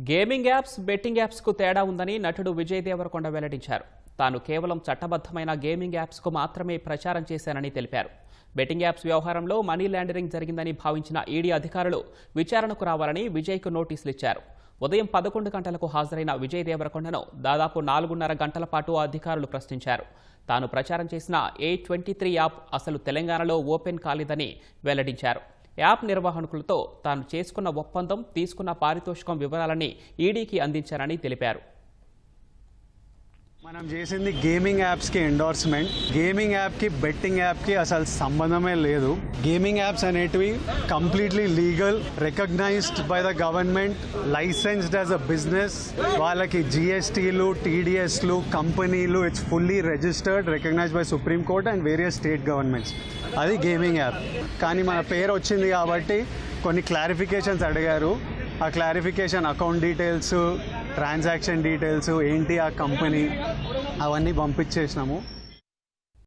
Gaming apps betting యాప్స్కు తేడా ఉందని నటుడు విజయ్ దేవరకొండ వెల్లడించారు. తాను కేవలం చట్టబద్ధమైన గేమింగ్ యాప్స్కు మాత్రమే ప్రచారం చేశానని తెలిపారు. బెట్టింగ్ యాప్స్ వ్యవహారంలో మనీ లాండరింగ్ జరిగిందని భావించిన ఈడీ అధికారులు విచారణకు రావాలని విజయ్కు నోటీసులు ఇచ్చారు. ఉదయం పదకొండు గంటలకు హాజరైన విజయ్ దేవరకొండను దాదాపు నాలుగున్నర గంటల పాటు అధికారులు ప్రశ్నించారు. తాను ప్రచారం చేసిన ఏ ట్వంటీ త్రీ యాప్ అసలు తెలంగాణలో ఓపెన్ కాలేదని వెల్లడించారు. యాప్ నిర్వాహకులతో తాను చేసుకున్న ఒప్పందం తీసుకున్న పారితోషికం వివరాలని ఈడీకి అందించారని తెలిపారు. మనం చేసింది గేమింగ్ యాప్స్కి ఎండోర్స్మెంట్ గేమింగ్ యాప్కి బెట్టింగ్ యాప్కి అసలు సంబంధమే లేదు. గేమింగ్ యాప్స్ అనేటివి completely legal recognised by the government licensed as a business వాళ్ళకి జిఎస్టీలు టీడీఎస్లు కంపెనీలు it's fully registered recognised by supreme court and various state governments అది గేమింగ్ యాప్ కానీ మన పేరు వచ్చింది కాబట్టి కొన్ని క్లారిఫికేషన్స్ అడిగారు. ఆ clarification account details transaction details ఏంటి ఆ కంపెనీ అవన్నీ పంపించేసినాము.